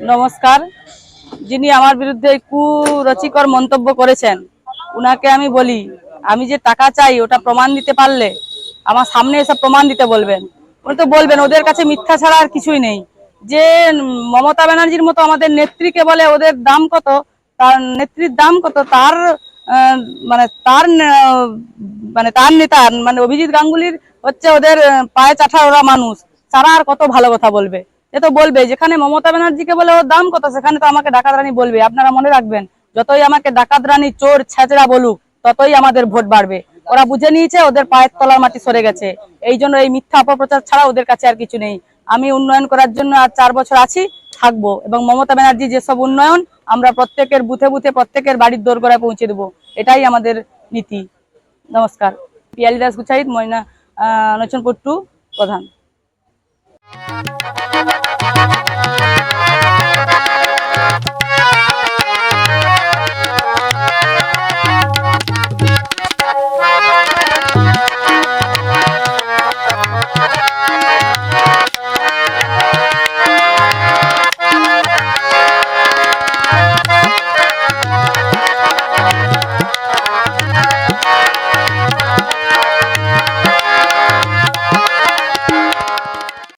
নমস্কার। যিনি আমার বিরুদ্ধে কুরচিকর মন্তব্য করেছেন, উনাকে আমি বলি, আমি যে টাকা চাই ওটা প্রমাণ দিতে পারলে, আমার সামনে এসে প্রমাণ দিতে বলবেন। উনি তো বলবেন, ওদের কাছে মিথ্যা ছাড়া আর কিছুই নেই। যে মমতা ব্যানার্জির মতো আমাদের নেত্রীকে বলে ওদের দাম কত, তার নেত্রীর দাম কত, তার মানে তার মানে তার নেতা মানে অভিজিৎ গাঙ্গুলির হচ্ছে ওদের পায়ে চাঠা ওরা মানুষ। তারা আর কত ভালো কথা বলবে? এ তো বলবে, যেখানে মমতা ব্যানার্জিকে বলে ওর দাম কত, সেখানে তো আমাকে ডাকাত রানী বলবে। আপনারা মনে রাখবেন, যতই আমাকে ডাকাত রানী, চোর, ছেচড়া বলুক, ততই আমাদের ভোট বাড়বে। ওরা বুঝে নিয়েছে, ওদের পায়ের তলার মাটি সরে গেছে। এই জন্য এই মিথ্যা অপপ্রচার ছাড়া ওদের কাছে আর কিছু নেই। আমি উন্নয়ন করার জন্য আর চার বছর আছি, থাকব। এবং মমতা ব্যানার্জি যেসব উন্নয়ন, আমরা প্রত্যেকের বুথে বুথে প্রত্যেকের বাড়ির দোরগোড়ায় পৌঁছে দেবো। এটাই আমাদের নীতি। নমস্কার। পিয়ালি দাস গুছাইত ময়না নচনপুর টু প্রধান।